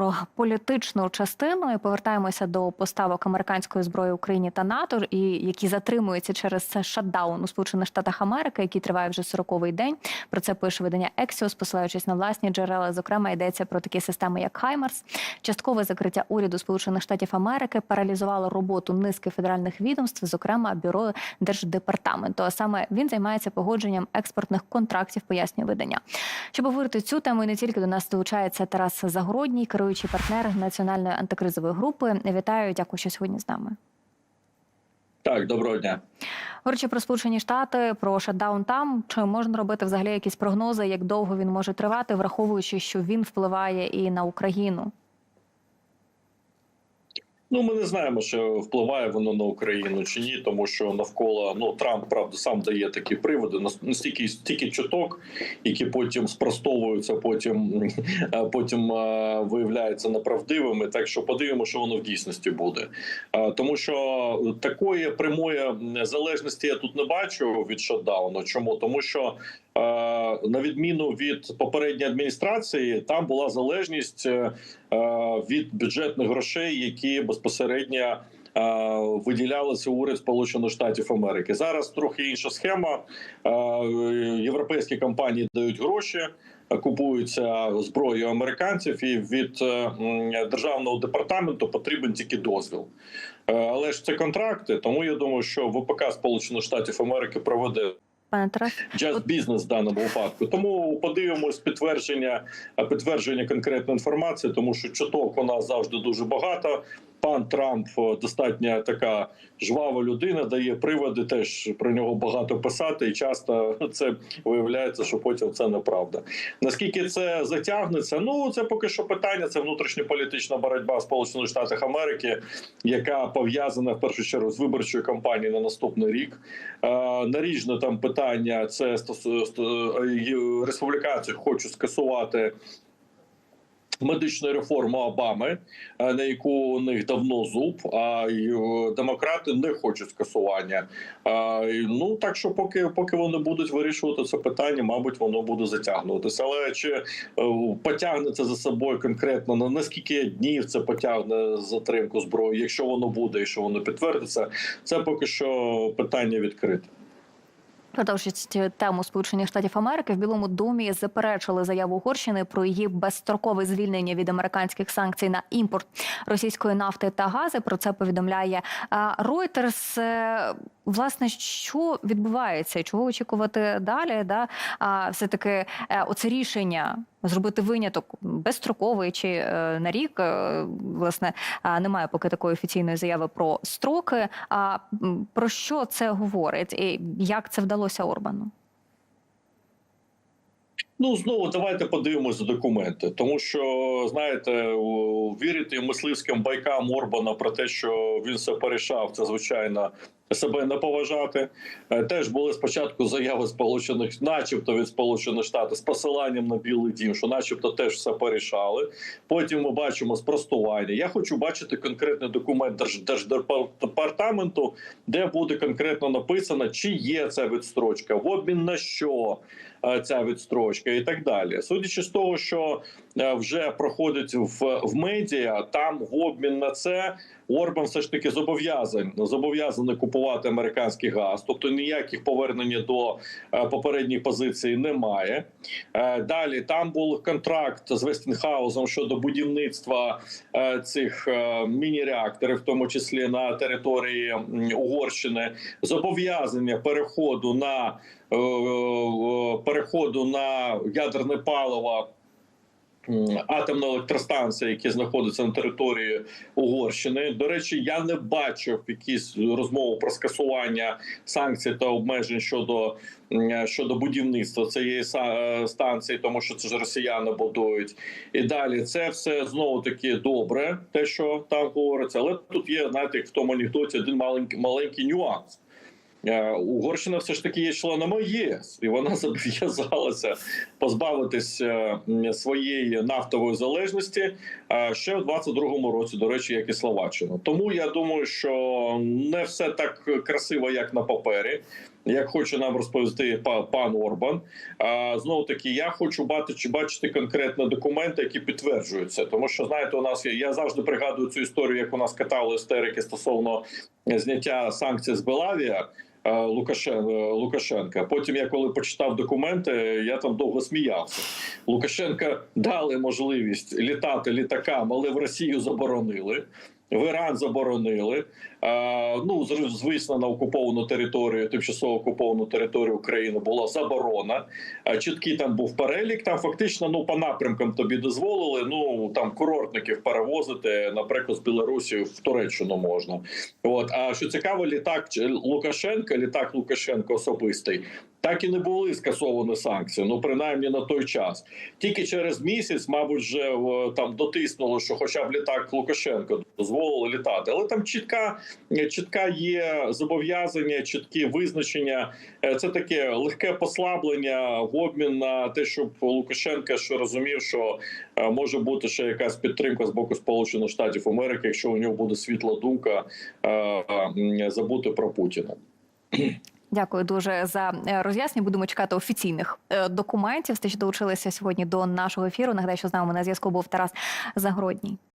про політичну частину і повертаємося до поставок американської зброї Україні та НАТО, і які затримуються через шатдаун у Сполучених Штатах Америки, який триває вже 40-й день. Про це пише видання Ексіос, посилаючись на власні джерела. Зокрема, йдеться про такі системи, як Хаймарс. Часткове закриття уряду Сполучених Штатів Америки паралізувало роботу низки федеральних відомств, зокрема бюро держдепартаменту. А саме він займається погодженням експортних контрактів, пояснює видання. Щоб говорити цю тему, і не тільки до нас долучається Тарас Загородній, керуючий партнер національної антикризової групи. Вітаю, дякую, що сьогодні з нами. Так, доброго дня. Говорячи про Сполучені Штати, про шатдаун там, чи можна робити взагалі якісь прогнози, як довго він може тривати, враховуючи, що він впливає і на Україну? Ну, ми не знаємо, що впливає воно на Україну чи ні, тому що навколо ну Трамп правда сам дає такі приводи настільки стільки чуток, які потім спростовуються, потім потім виявляються неправдивими. Так що подивимося, що воно в дійсності буде. Тому що такої прямої залежності я тут не бачу від шатдауну. Чому тому, що на відміну від попередньої адміністрації, там була залежність від бюджетних грошей, які безпосередньо виділялися уряд Сполучених Штатів Америки. Зараз трохи інша схема. Європейські компанії дають гроші. Купуються зброю американців, і від державного департаменту потрібен тільки дозвіл. Але ж це контракти. Тому я думаю, що ВПК Сполучених Штатів Америки проведе Пане Тарас, Just бізнес в даному випадку. Тому подивимось підтвердження підтвердження конкретної інформації, тому що чуток у нас завжди дуже багато. Пан Трамп достатньо така жвава людина, дає приводи. Теж про нього багато писати, і часто це виявляється, що потім це неправда. Наскільки це затягнеться? Ну це поки що питання. Це внутрішньополітична боротьба Сполучених Штатах Америки, яка пов'язана в першу чергу з виборчою кампанією на наступний рік. Наріжне там питання це республіканці хочуть скасувати медичну реформу Обами, на яку у них давно зуб. А демократи не хочуть скасування. Ну так що, поки поки вони будуть вирішувати це питання, мабуть, воно буде затягнутися. Але чи е, потягне це за собою конкретно на наскільки днів це потягне затримку зброї, якщо воно буде і що воно підтвердиться, це поки що питання відкрите. Продовжуючи тему Сполучених Штатів Америки в Білому домі заперечили заяву Угорщини про її безстрокове звільнення від американських санкцій на імпорт російської нафти та гази. Про це повідомляє Reuters. Власне, що відбувається, чого очікувати далі? Да? А все таки е, оце рішення зробити виняток безстроковий чи е, на рік. Е, власне, немає поки такої офіційної заяви про строки. А про що це говорить, і як це вдалося Орбану? Ну знову давайте подивимося документи, тому що знаєте, вірити мисливським байкам Орбана про те, що він все порішав, це звичайно себе не поважати. Е, теж були спочатку заяви сполучених, начебто від сполучених штатів з посиланням на білий дім, що, начебто, теж все порішали. Потім ми бачимо спростування. Я хочу бачити конкретний документ Держдепартаменту, де буде конкретно написано, чи є ця відстрочка, в обмін на що. Е, ця відстрочка і так далі, судячи з того, що е, вже проходить в в медіа, там в обмін на це Орбан все ж таки зобов'язаний зобов'язаний купувати американський газ, тобто ніяких повернення до е, попередньої позиції немає. Далі там був контракт з Вестінхаузом щодо будівництва цих міні-реакторів, в тому числі на території Угорщини, зобов'язання переходу на Е, е, переходу на ядерне паливо. Атомна електростанція, які знаходяться на території Угорщини. До речі, я не бачив якісь розмови про скасування санкцій та обмежень щодо щодо будівництва цієї е, станції, тому що це ж росіяни будують. І далі це все знову таки добре, те, що там говориться. Але тут є знаєте, в тому анекдоті один маленький маленький нюанс. Е, Угорщина все ж таки є членом ЄС, і вона зобов'язалася позбавитися своєї нафтової залежності ще в 22-му році. До речі, як і Словаччина. Тому я думаю, що не все так красиво, як на папері. як хоче нам розповісти па- пан Орбан. Знову таки, я хочу бачити, бачити конкретно документи, які підтверджуються. Тому що знаєте, у нас я завжди пригадую цю історію, як у нас катали істерики стосовно зняття санкцій з Белавія. Е, е, Лукашенка. Потім я коли почитав документи, я там довго сміявся. Лукашенка дали можливість літати літакам, але в Росію заборонили. В Іран заборонили. Е, ну, звісно, на окуповану територію, тимчасово окуповану територію України була заборона. Е, Чіткий там був перелік. Там фактично ну по напрямкам тобі дозволили. Ну там курортників перевозити, наприклад, з Білорусі в Туреччину можна. От а що цікаво, літак Лукашенка, літак Лукашенка особистий. Так і не були скасовані санкції, ну принаймні на той час. Тільки через місяць, мабуть, вже там дотиснули, що хоча б літак Лукашенка дозволили літати. Але там чітка, чітка є зобов'язання, чіткі визначення. Е, Це таке легке послаблення в обмін на те, щоб Лукашенка що розумів, що е, може бути ще якась підтримка з боку Сполучених Штатів Америки, якщо у нього буде світла думка е, забути про Путіна. Дякую дуже за е, роз'яснення. Будемо чекати офіційних е, документів. Те, що долучилися сьогодні до нашого ефіру. Нагадаю, що з нами на зв'язку був Тарас Загородній.